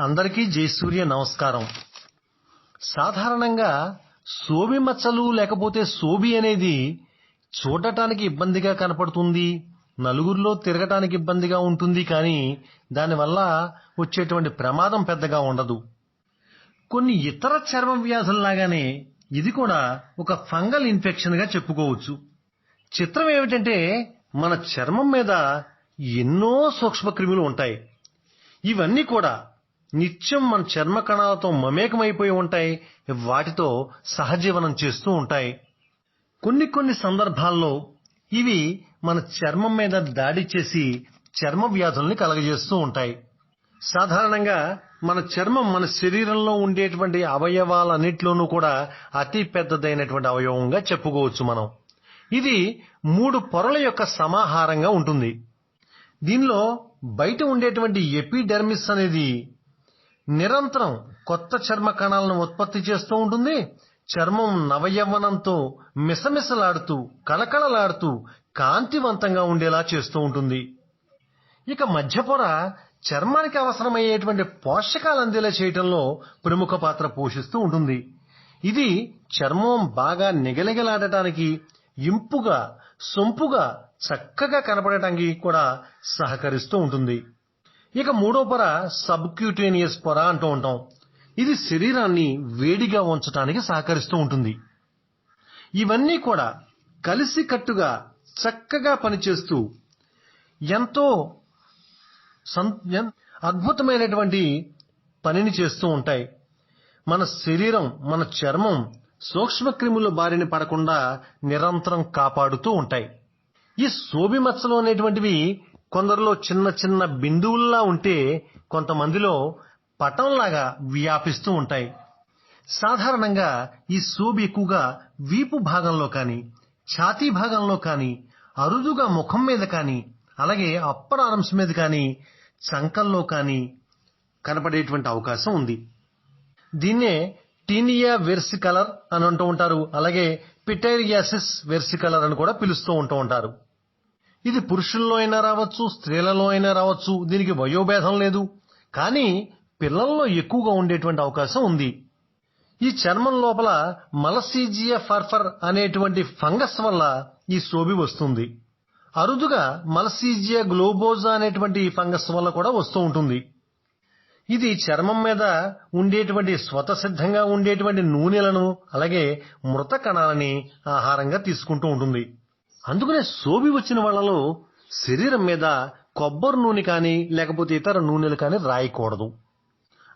అందరికీ జయసూర్య నమస్కారం. సాధారణంగా సోబి మచ్చలు లేకపోతే సోబి అనేది చూడటానికి ఇబ్బందిగా కనపడుతుంది నలుగురిలో తిరగటానికి ఇబ్బందిగా ఉంటుంది కానీ దానివల్ల వచ్చేటువంటి ప్రమాదం పెద్దగా ఉండదు. కొన్ని ఇతర చర్మ వ్యాధుల్లాగానే ఇది కూడా ఒక ఫంగల్ ఇన్ఫెక్షన్గా చెప్పుకోవచ్చు. చిత్రం ఏమిటంటే మన చర్మం మీద ఎన్నో సూక్ష్మక్రిములు ఉంటాయి. ఇవన్నీ కూడా నిత్యం మన చర్మ కణాలతో మమేకమైపోయి ఉంటాయి వాటితో సహజీవనం చేస్తూ ఉంటాయి. కొన్ని కొన్ని సందర్భాల్లో ఇవి మన చర్మం మీద దాడి చేసి చర్మ వ్యాధుల్ని కలగజేస్తూ ఉంటాయి. సాధారణంగా మన చర్మం మన శరీరంలో ఉండేటువంటి అవయవాలన్నిటిలోనూ కూడా అతి పెద్దదైనటువంటి అవయవంగా చెప్పుకోవచ్చు మనం. ఇది మూడు పొరల యొక్క సమాహారంగా ఉంటుంది. దీనిలో బయట ఉండేటువంటి ఎపిడెర్మిస్ అనేది నిరంతరం కొత్త చర్మ కణాలను ఉత్పత్తి చేస్తూ ఉంటుంది. చర్మం నవయవ్వనంతో మిసమిసలాడుతూ కళకళలాడుతూ కాంతివంతంగా ఉండేలా చేస్తూ ఉంటుంది. ఇక మధ్య పొర చర్మానికి అవసరమయ్యేటువంటి పోషకాలు అందేలా చేయటంలో ప్రముఖ పాత్ర పోషిస్తూ ఉంటుంది. ఇది చర్మం బాగా నిగనిగలాడటానికి ఇంపుగా సొంపుగా చక్కగా కనపడటానికి కూడా సహకరిస్తూ ఉంటుంది. ఇక మూడో పొర సబ్క్యూటేనియస్ పొర అంటూ ఉంటాం. ఇది శరీరాన్ని వేడిగా ఉంచడానికి సహకరిస్తూ ఉంటుంది. ఇవన్నీ కూడా కలిసికట్టుగా చక్కగా పనిచేస్తూ ఎంతో సం- అద్భుతమైనటువంటి పనిని చేస్తూ ఉంటాయి. మన శరీరం మన చర్మం సూక్ష్మక్రిముల బారిన పడకుండా నిరంతరం కాపాడుతూ ఉంటాయి. ఈ సోబి మచ్చలు అనేటువంటివి కొందరిలో చిన్న చిన్న బిందువుల్లా ఉంటే కొంతమందిలో పటంలాగా వ్యాపిస్తూ ఉంటాయి. సాధారణంగా ఈ సోబి ఎక్కువగా వీపు భాగంలో కానీ ఛాతీ భాగంలో కానీ అరుదుగా ముఖం మీద కానీ అలాగే అప్పర్ ఆర్మ్స్ మీద కానీ చంకల్లో కానీ కనపడేటువంటి అవకాశం ఉంది. దీన్నే టీనియా వెర్సికలర్ అని అంటూ ఉంటారు. అలాగే పిటైరియాసిస్ వెర్సికలర్ అని కూడా పిలుస్తూ ఉంటూ ఉంటారు. ఇది పురుషుల్లో అయినా రావచ్చు స్త్రీలలో అయినా రావచ్చు దీనికి వయోభేదం లేదు. కానీ పిల్లల్లో ఎక్కువగా ఉండేటువంటి అవకాశం ఉంది. ఈ చర్మం లోపల మలసీజియా ఫర్ఫర్ అనేటువంటి ఫంగస్ వల్ల ఈ సోబి వస్తుంది. అరుదుగా మలసీజియా గ్లోబోజా అనేటువంటి ఫంగస్ వల్ల కూడా వస్తూ ఉంటుంది. ఇది చర్మం మీద ఉండేటువంటి స్వతసిద్ధంగా ఉండేటువంటి నూనెలను అలాగే మృత కణాలని ఆహారంగా తీసుకుంటూ ఉంటుంది. అందుకనే సోబి వచ్చిన వాళ్ళలో శరీరం మీద కొబ్బరి నూనె కానీ లేకపోతే ఇతర నూనెలు కానీ రాయకూడదు.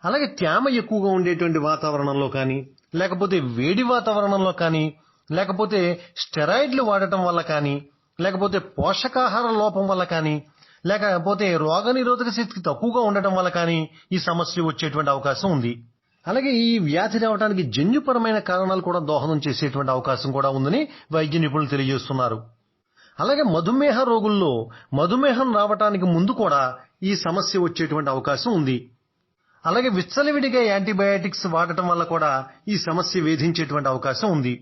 అలాగే తేమ ఎక్కువగా ఉండేటువంటి వాతావరణంలో కానీ లేకపోతే వేడి వాతావరణంలో కానీ లేకపోతే స్టెరాయిడ్లు వాడటం వల్ల కానీ లేకపోతే పోషకాహార లోపం వల్ల కానీ లేకపోతే రోగనిరోధక శక్తి తక్కువగా ఉండటం వల్ల కానీ ఈ సమస్య వచ్చేటువంటి అవకాశం ఉంది. అలాగే ఈ వ్యాధి రావడానికి జన్యుపరమైన కారణాలు కూడా దోహదం చేసేటువంటి అవకాశం కూడా ఉందని వైద్య నిపుణులు తెలియజేస్తున్నారు. అలాగే మధుమేహ రోగుల్లో మధుమేహం రావటానికి ముందు కూడా ఈ సమస్య వచ్చేటువంటి అవకాశం ఉంది. అలాగే విచ్చలవిడిగా యాంటీబయాటిక్స్ వాడటం వల్ల కూడా ఈ సమస్య వేధించేటువంటి అవకాశం ఉంది.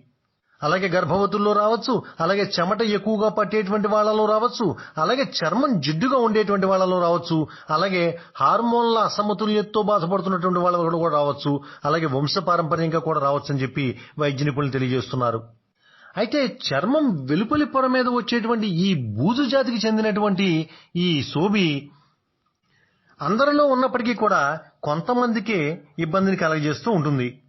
అలాగే గర్భవతుల్లో రావచ్చు అలాగే చెమట ఎక్కువగా పట్టేటువంటి వాళ్ళలో రావచ్చు అలాగే చర్మం జిడ్డుగా ఉండేటువంటి వాళ్ళలో రావచ్చు అలాగే హార్మోన్ల అసమతుల్యతతో బాధపడుతున్నటువంటి వాళ్ళలో కూడా రావచ్చు అలాగే వంశపారంపర్యంగా కూడా రావచ్చు అని చెప్పి వైద్య నిపుణులు తెలియజేస్తున్నారు. అయితే చర్మం వెలుపలి పొర మీద వచ్చేటువంటి ఈ బూజు జాతికి చెందినటువంటి ఈ సోబి అందరిలో ఉన్నప్పటికీ కూడా కొంతమందికే ఇబ్బందిని కలగజేస్తూ ఉంటుంది.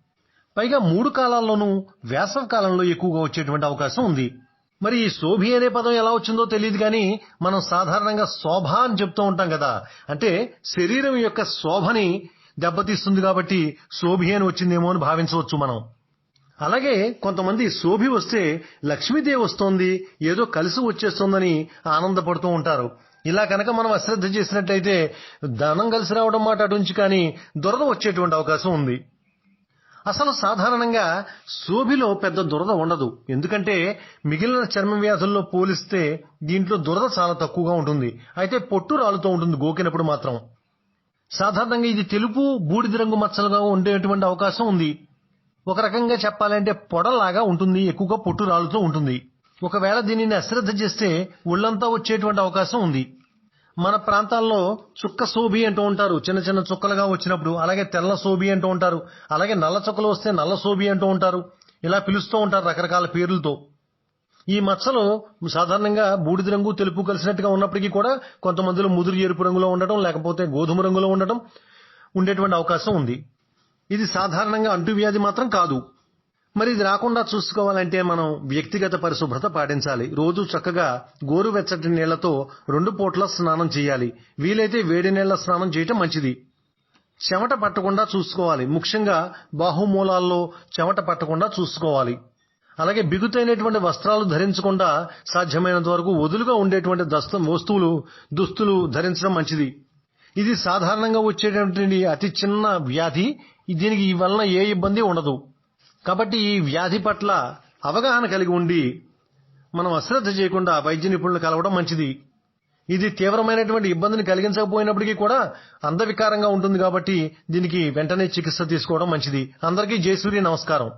పైగా మూడు కాలాల్లోనూ వేసవి కాలంలో ఎక్కువగా వచ్చేటువంటి అవకాశం ఉంది. మరి ఈ శోభి అనే పదం ఎలా వచ్చిందో తెలియదు కానీ మనం సాధారణంగా శోభ అని చెప్తూ ఉంటాం కదా. అంటే శరీరం యొక్క శోభని దెబ్బతీస్తుంది కాబట్టి శోభి అని వచ్చిందేమో అని భావించవచ్చు మనం. అలాగే కొంతమంది శోభి వస్తే లక్ష్మీదేవి వస్తోంది ఏదో కలిసి వచ్చేస్తోందని ఆనందపడుతూ ఉంటారు. ఇలా కనుక మనం అశ్రద్ధ చేసినట్లయితే ధనం కలిసి రావడం మాట అటుంచి కానీ దురద వచ్చేటువంటి అవకాశం ఉంది. అసలు సాధారణంగా శోభిలో పెద్ద దురద ఉండదు. ఎందుకంటే మిగిలిన చర్మ వ్యాధుల్లో పోలిస్తే దీంట్లో దురద చాలా తక్కువగా ఉంటుంది. అయితే పొట్టు రాలుతూ ఉంటుంది గోకినప్పుడు మాత్రం. సాధారణంగా ఇది తెలుపు బూడిద రంగు మచ్చలుగా ఉండేటువంటి అవకాశం ఉంది. ఒక రకంగా చెప్పాలంటే పొడలాగా ఉంటుంది ఎక్కువగా పొట్టు రాలుతూ ఉంటుంది. ఒకవేళ దీనిని అశ్రద్ధ చేస్తే ఒళ్ళంతా వచ్చేటువంటి అవకాశం ఉంది. మన ప్రాంతాల్లో చుక్క సోబి అంటూ ఉంటారు. చిన్న చిన్న చుక్కలుగా వచ్చినప్పుడు అలాగే తెల్ల సోబి అంటూ ఉంటారు. అలాగే నల్ల చుక్కలు వస్తే నల్ల సోబి అంటూ ఉంటారు. ఇలా పిలుస్తూ ఉంటారు రకరకాల పేర్లతో. ఈ మచ్చలు సాధారణంగా బూడిద రంగు తెలుపు కలిసినట్టుగా ఉన్నప్పటికీ కూడా కొంతమందిలో ముదురు ఎరుపు రంగులో ఉండటం లేకపోతే గోధుమ రంగులో ఉండటం ఉండేటువంటి అవకాశం ఉంది. ఇది సాధారణంగా అంటువ్యాధి మాత్రం కాదు. మరి ఇది రాకుండా చూసుకోవాలంటే మనం వ్యక్తిగత పరిశుభ్రత పాటించాలి. రోజు చక్కగా గోరువెచ్చటి నీళ్ళతో రెండు పూట్ల స్నానం చేయాలి. వీలైతే వేడి నీళ్ళ స్నానం చేయటం మంచిది. చెమట పట్టకుండా చూసుకోవాలి. ముఖ్యంగా బాహుమూలాల్లో చెమట పట్టకుండా చూసుకోవాలి. అలాగే బిగుతైనటువంటి వస్త్రాలు ధరించకుండా సాధ్యమైనంత వరకు వదులుగా ఉండేటువంటి దస్త వస్తువులు దుస్తులు ధరించడం మంచిది. ఇది సాధారణంగా వచ్చేటువంటి అతి చిన్న వ్యాధి దీనికి ఈ వలన ఏ ఇబ్బంది ఉండదు. కాబట్టి ఈ వ్యాధి పట్ల అవగాహన కలిగి ఉండి మనం అశ్రద్ధ చేయకుండా వైద్య నిపుణులు కలవడం మంచిది. ఇది తీవ్రమైనటువంటి ఇబ్బందిని కలిగించకపోయినప్పటికీ కూడా అంధవికారంగా ఉంటుంది కాబట్టి దీనికి వెంటనే చికిత్స తీసుకోవడం మంచిది. అందరికీ జయసూర్య నమస్కారం.